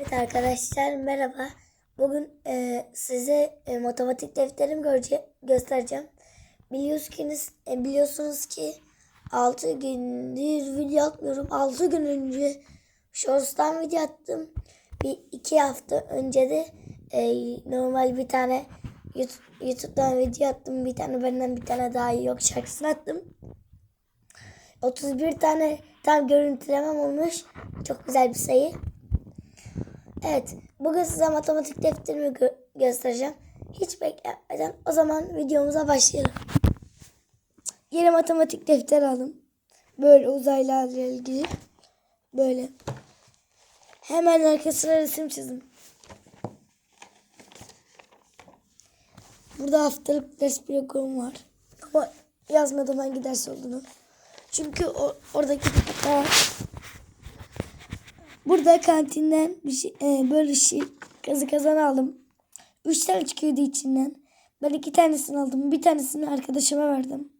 Evet arkadaşlar merhaba. Bugün e, size e, matematik defterimi görece- göstereceğim. Biliyorsunuz, e, biliyorsunuz ki 6 gündür video atmıyorum. 6 gün önce Shorts'tan video attım. Bir iki hafta önce de e, normal bir tane YouTube- YouTube'dan video attım. Bir tane benden bir tane daha yok şarkısını attım. 31 tane tam görüntülemem olmuş. Çok güzel bir sayı. Evet, bugün size matematik defterimi gö- göstereceğim. Hiç beklemeden o zaman videomuza başlayalım. Yeni matematik defteri aldım. Böyle uzaylarla ilgili. Böyle. Hemen arkasına resim çizdim. Burada haftalık ders programı var. Ama yazmadım hangi ders olduğunu. Çünkü o, oradaki Aa, Burada kantinden bir şey, e, böyle şey kazı kazan aldım. Üç tane çıkıyordu içinden. Ben iki tanesini aldım. Bir tanesini arkadaşıma verdim.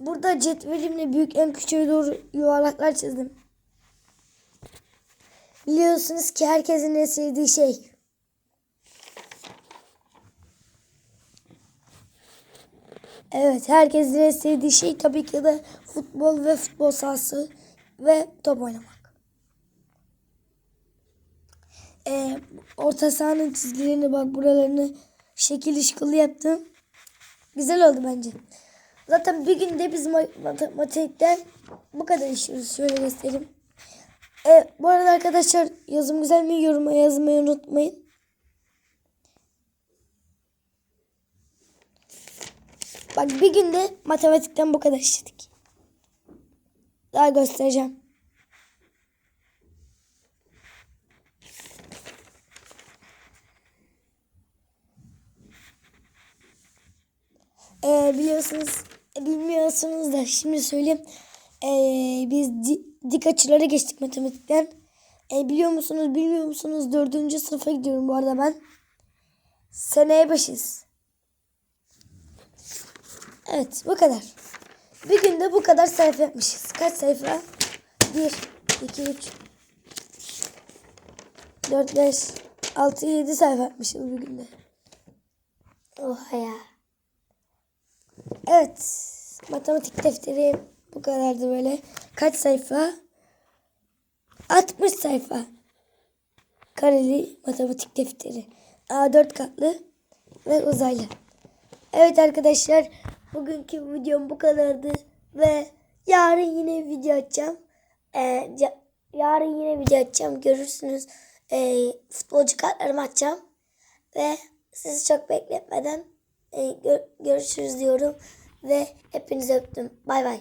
Burada cetvelimle büyük en küçüğe doğru yuvarlaklar çizdim. Biliyorsunuz ki herkesin en sevdiği şey. Evet herkesin en sevdiği şey tabii ki de futbol ve futbol sahası ve top oynamak. Ee, orta sahanın çizgilerini bak buralarını şekil işkılı yaptım. Güzel oldu bence. Zaten bir günde biz ma- matematikten bu kadar işiyoruz. Şöyle göstereyim. Ee, bu arada arkadaşlar yazım güzel mi yoruma yazmayı unutmayın. Bak bir günde matematikten bu kadar işledik. Daha göstereceğim. Ee, biliyorsunuz, bilmiyorsunuz da şimdi söyleyeyim. Ee, biz di- dik açılara geçtik matematikten. Ee, biliyor musunuz, bilmiyor musunuz? Dördüncü sınıfa gidiyorum bu arada ben. Seneye beşiz. Evet, bu kadar. Bir günde bu kadar sayfa yapmışız. Kaç sayfa? 1, 2, 3, 4, 5, 6, 7 sayfa yapmışız bir günde. Oha ya. Evet. Matematik defteri bu kadardı böyle. Kaç sayfa? 60 sayfa. Kareli matematik defteri. A4 katlı ve uzaylı. Evet arkadaşlar. Bugünkü videom bu kadardı. Ve yarın yine video açacağım. Ee, yarın yine video açacağım. Görürsünüz. Ee, futbolcu kartlarımı açacağım. Ve sizi çok bekletmeden görüşürüz diyorum. Ve hepinizi öptüm. Bay bay.